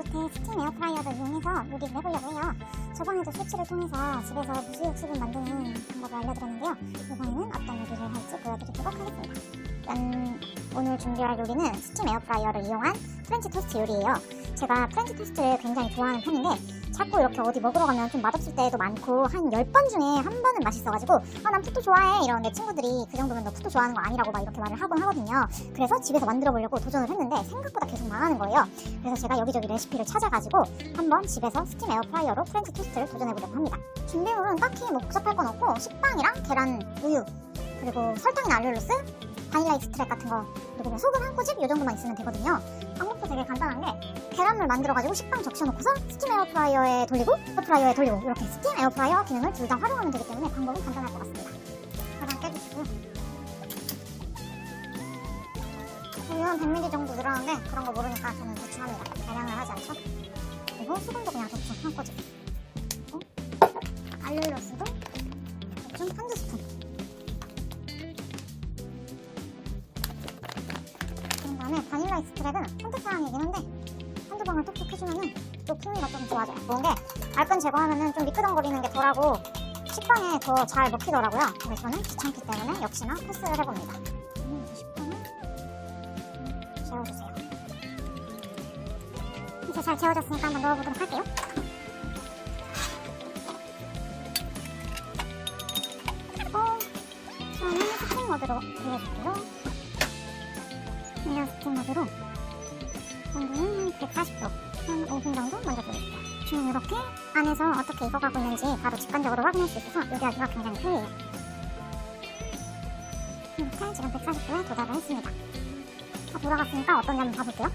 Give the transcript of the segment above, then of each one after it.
노르테 스팀 에어프라이어를 이용해서 요리를 해보려고 해요. 저번에도 스위치를 통해서 집에서 무수육 수분 만드는 방법을 알려드렸는데요. 이번에는 어떤 요리를 할지 보여드리도록 하겠습니다. 짠! 오늘 준비할 요리는 스팀 에어프라이어를 이용한 프렌치 토스트 요리예요. 제가 프렌치 토스트를 굉장히 좋아하는 편인데 자꾸 이렇게 어디 먹으러 가면 좀 맛없을 때도 많고 한 10번 중에 한 번은 맛있어가지고 아, 난 푸토 좋아해 이런 내 친구들이 그 정도면 너 푸토 좋아하는 거 아니라고 막 이렇게 말을 하곤 하거든요. 그래서 집에서 만들어 보려고 도전을 했는데 생각보다 계속 망하는 거예요. 그래서 제가 여기저기 레시피를 찾아가지고 한번 집에서 스팀 에어프라이어로 프렌치 토스트를 도전해 보려고 합니다. 준비물은 딱히 뭐 복잡할 건 없고 식빵이랑 계란, 우유, 그리고 설탕이나 알룰로스, 바닐라 익스트랙 같은 거 그리고 뭐 소금 한 꼬집 이 정도만 있으면 되거든요. 방법도 되게 간단한데 계란물 만들어가지고 식빵 적셔놓고서 스팀 에어프라이어에 돌리고 에어프라이어에 돌리고 이렇게 스팀 에어프라이어 기능을 둘 다 활용하면 되기 때문에 방법은 간단할 것 같습니다. 계란 깨주시고 우유는 100ml 정도 들어가는데 그런 거 모르니까 저는 대충 합니다. 대량을 하지 않죠? 그리고 소금도 그냥 대충 한 꼬집 알룰로스 다음에 바닐라 익스트랙은 선택사항이긴 한데 한두 방울 톡톡 해주면은 또 풍미가 좀 좋아져요. 좋은 게 알끈 제거하면은 좀 미끄덩거리는 게 덜하고 식빵에 더 잘 먹히더라고요. 그래서 저는 귀찮기 때문에 역시나 패스를 해봅니다. 음, 식빵을 좀 재워주세요. 이제 잘 재워졌으니까 한번 넣어보도록 할게요. 어, 저는 스팀 모드로 돌려줄게요. 스팀 모드로 온도는 140도 한 5분 정도 먼저 돌릴게요. 지금 이렇게 안에서 어떻게 익어가고 있는지 바로 직관적으로 확인할 수 있어서 요리하기가 굉장히 편리해요. 이렇게 지금 140도에 도달을 했습니다. 다 돌아갔으니까 어떤지 한번 봐볼게요.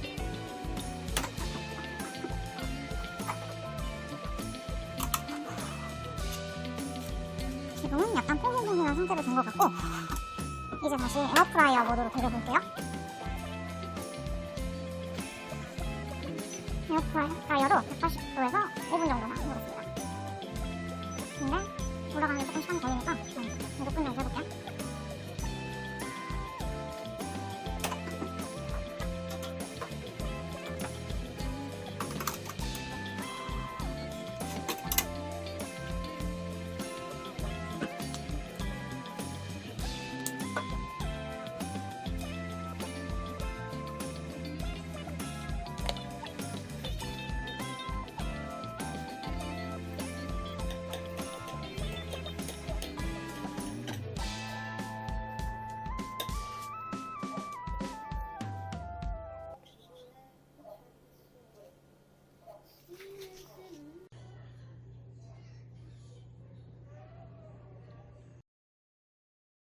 지금은 약간 퐁퐁퐁한 상태로 된 것 같고 이제 다시 에어프라이어 모드로 돌려볼게요. 에어프라이어로 180도에서 5분 정도만 익었습니다. 근데 게 조금 시간이 걸리니까